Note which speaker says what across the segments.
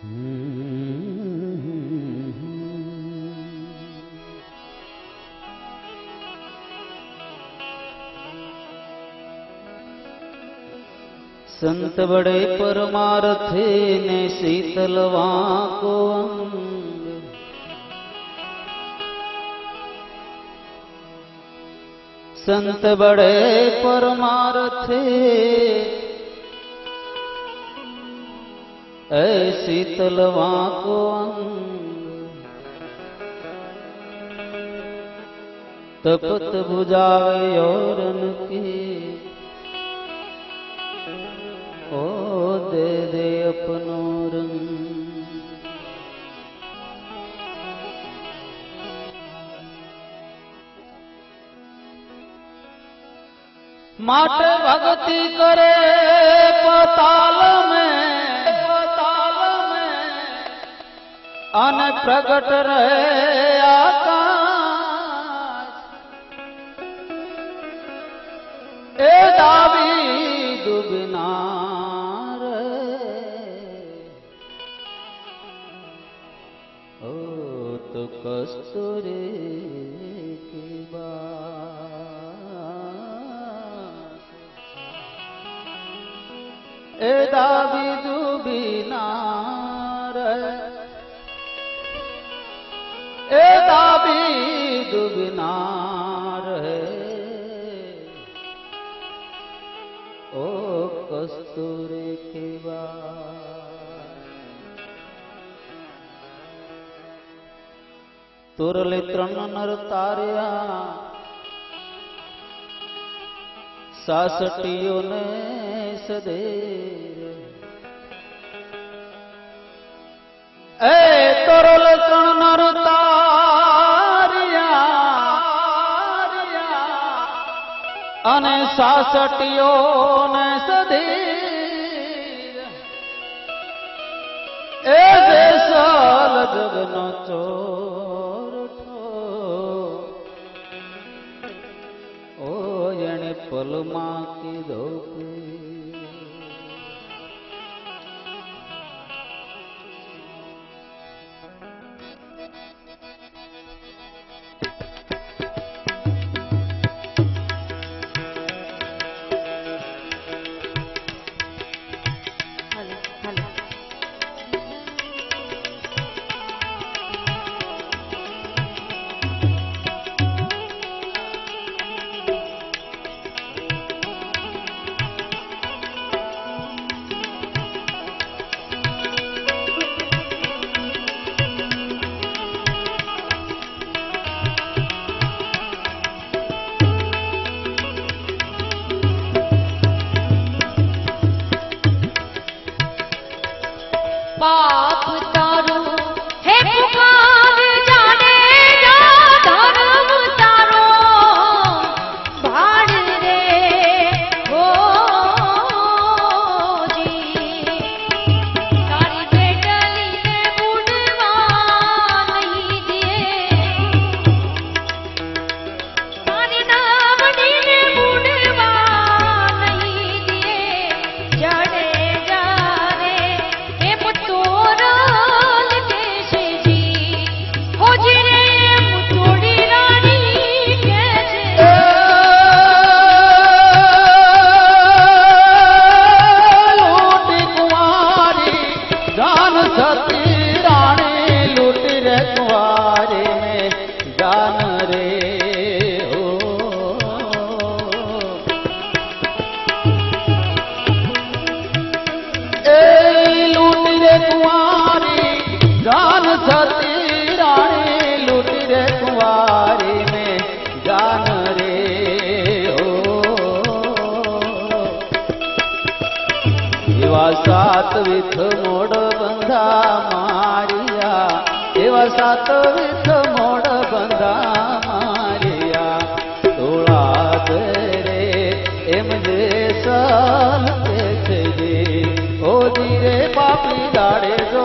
Speaker 1: સંત વડે પરમાર્થે ને શીતલ વાંકો અંગ. સંત વડે પરમાર્થે શીતલવા કો તપત બુજાવે યોરન કી ઓ દે દે અપનો રંગ માટે ભક્તિ કરે પતાલ મેં અને પ્રગટ રહે આકાશ. એ દાવી દુબનાર. ઓ તો કસ્તુરે દાવી रहे ઓ કસ્તુરે કેવા તોરલે ત્રણ નર તાર્યા સાસટીઓ ને સદે એ તોરલ સાસટીઓ ને સધી એ દેશલ જગનો ચોરઠો ઓ એણે પલમાં કીધો વિથ મોડ બંધા મારિયા. એવા સાત વિથ મોડ બંધા મારિયા. તોળા રે, એમ જે સલ છે ઓ ધીરે પાપી દાડે જો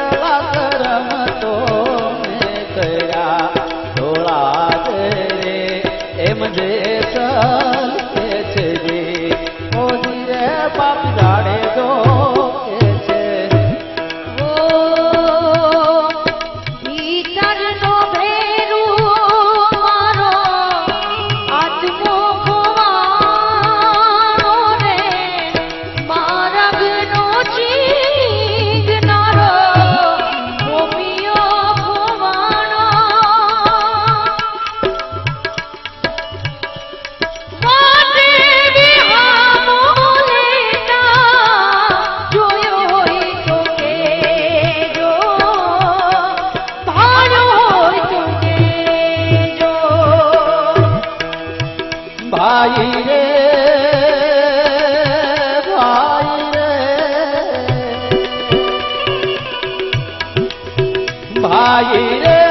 Speaker 1: llorando Yeah.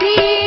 Speaker 1: दी